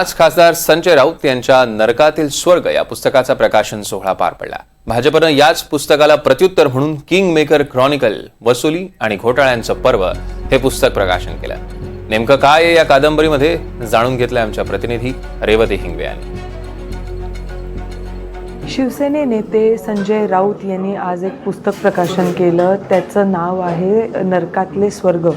आज खासदार संजय राऊत यांच्या नरकातील स्वर्ग या पुस्तकाचा प्रकाशन सोहळा पार पडला. भाजपनं याच पुस्तकाला प्रत्युत्तर म्हणून किंग मेकर क्रॉनिकल वसुली आणि घोटाळ्यांचं पर्व हे पुस्तक प्रकाशन केलं. नेमकं काय आहे या कादंबरीमध्ये जाणून घेतलं आमच्या प्रतिनिधी रेवती हिंगवे यांनी. शिवसेने नेते संजय राऊत यांनी आज एक पुस्तक प्रकाशन केलं. त्याचं नाव आहे नरकातले स्वर्ग.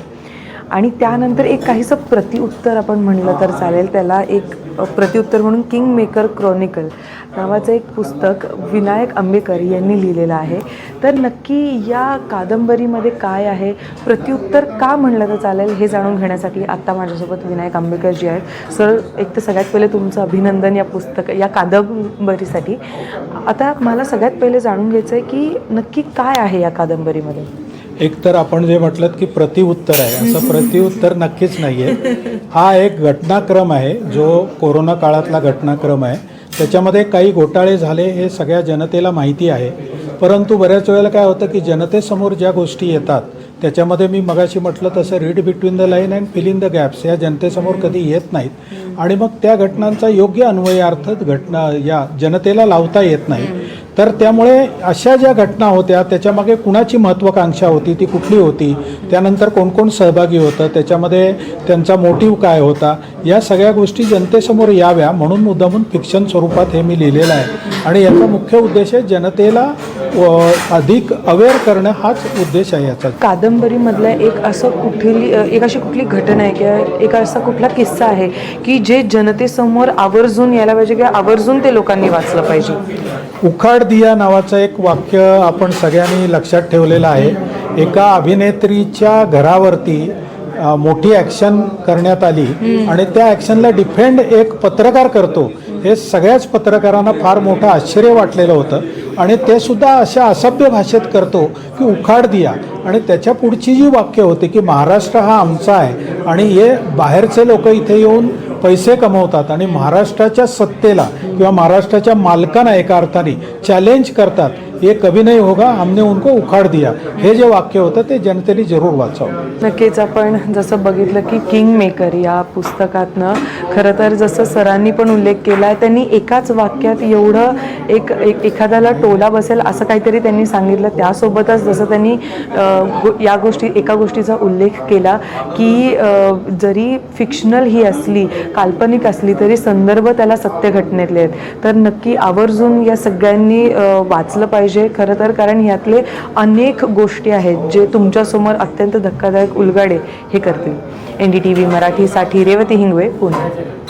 आणि त्यानंतर एक काहीसं प्रतिउत्तर आपण म्हणलं तर चालेल. त्याला एक प्रतिउत्तर म्हणून किंग मेकर क्रॉनिकल नावाचं एक पुस्तक विनायक आंबेकर यांनी लिहिलेलं आहे. तर नक्की या कादंबरीमध्ये काय आहे? प्रतिउत्तर का म्हणलं तर चालेल हे जाणून घेण्यासाठी आत्ता माझ्यासोबत विनायक आंबेकर जी आहेत. सर एक तर सगळ्यात पहिले तुमचं अभिनंदन या पुस्तक या कादंबरीसाठी. आता मला सगळ्यात पहिले जाणून घ्यायचं आहे की नक्की काय आहे या कादंबरीमध्ये? एकतर आपण जे म्हटलं की प्रतिउत्तर आहे असं प्रतिउत्तर नक्कीच नाही आहे हा एक घटनाक्रम आहे जो कोरोना काळातला घटनाक्रम आहे. त्याच्यामध्ये काही घोटाळे झाले हे सगळ्या जनतेला माहिती आहे. परंतु बऱ्याच वेळेला काय होतं की जनतेसमोर ज्या गोष्टी येतात त्याच्यामध्ये मी मगाशी म्हटलं तसं read between the line and fill in the gaps या जनतेसमोर कधी येत नाहीत. आणि मग त्या घटनांचा योग्य अन्वयार्थ घटना या जनतेला लावता येत नाही. तर त्यामुळे अशा ज्या घटना होत्या त्याच्यामागे कुणाची महत्त्वाकांक्षा होती ती कुठली होती? त्यानंतर कोण कोण सहभागी होतं? त्याच्यामध्ये त्यांचा मोटिव काय होता? या सगळ्या गोष्टी जनतेसमोर याव्या म्हणून मुद्दामून फिक्शन स्वरूपात हे मी लिहिलेलं आहे. आणि याचा मुख्य उद्देश आहे जनतेला अधिक अवेअर करणं हाच उद्देश आहे याचा. कादंबरीमधलं एक असं कुठली एक अशी कुठली घटना आहे किंवा एक असा कुठला किस्सा आहे की जे जनतेसमोर आवर्जून यायला पाहिजे किंवा आवर्जून ते लोकांनी वाचलं पाहिजे? उखाड दिया नावाचं एक वाक्य आपण सगळ्यांनी लक्षात ठेवलेलं आहे. एका अभिनेत्रीच्या घरावरती मोठी ॲक्शन करण्यात आली आणि त्या ॲक्शनला डिफेंड एक पत्रकार करतो. हे सगळ्याच पत्रकारांना फार मोठं आश्चर्य वाटलेलं होतं. आणि ते सुद्धा अशा असभ्य भाषेत करतो की उखाड दिया. आणि त्याच्या पुढची जी वाक्य होती की महाराष्ट्र हा आमचा आहे आणि हे बाहेरचे लोक इथे येऊन पैसे कमवतात आणि महाराष्ट्राच्या सत्तेला किंवा महाराष्ट्राच्या मालकांना एका अर्थाने चॅलेंज करतात ये कभी नाही होगा हमने उनको उखाड दिया। हे जे वाक्य होतं ते जनतेने जरूर वाचावं। नक्कीच आपण जसं बघितलं की किंग मेकर या पुस्तकातनं खरं तर जसं सरांनी पण उल्लेख केला आहे त्यांनी एकाच वाक्यात एवढं एक एक एखाद्याला टोला बसेल असं काहीतरी त्यांनी सांगितलं. त्यासोबतच जसं त्यांनी या गोष्टी एका गोष्टीचा उल्लेख केला की जरी फिक्शनल ही असली काल्पनिक असली तरी संदर्भ त्याला सत्य घटनेतले आहेत. तर नक्की आवर्जून या सगळ्यांनी वाचलं पाहिजे. पाहिजे. खरं तर कारण यातले अनेक गोष्टी आहेत जे तुमच्यासमोर अत्यंत धक्कादायक उलगाडे हे करतील. एन डी टी व्ही मराठीसाठी रेवती हिंगवे पुणे.